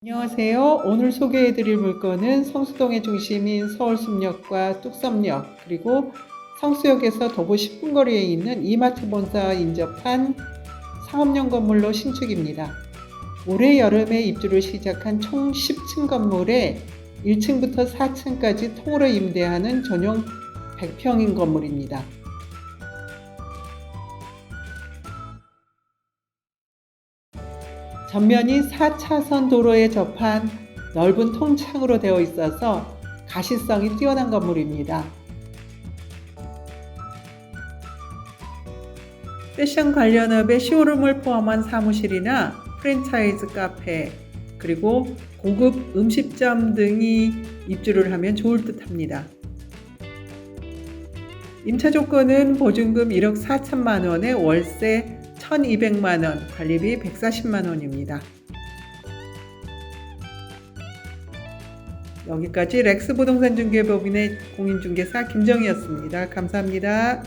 안녕하세요. 오늘 소개해드릴 물건은 성수동의 중심인 서울숲역과 뚝섬역 그리고 성수역에서 도보 10분 거리에 있는 이마트 본사와 인접한 상업용 건물로 신축입니다. 올해 여름에 입주를 시작한 총 10층 건물에 1층부터 4층까지 통으로 임대하는 전용 100평인 건물입니다. 전면이 4차선 도로에 접한 넓은 통창으로 되어 있어서 가시성이 뛰어난 건물입니다. 패션 관련업의 쇼룸을 포함한 사무실이나 프랜차이즈 카페, 그리고 고급 음식점 등이 입주를 하면 좋을 듯 합니다. 임차 조건은 보증금 1억 4천만 원에 월세 1,200만 원, 관리비 140만 원입니다. 여기까지 렉스 부동산 중개법인의 공인중개사 김정희였습니다. 감사합니다.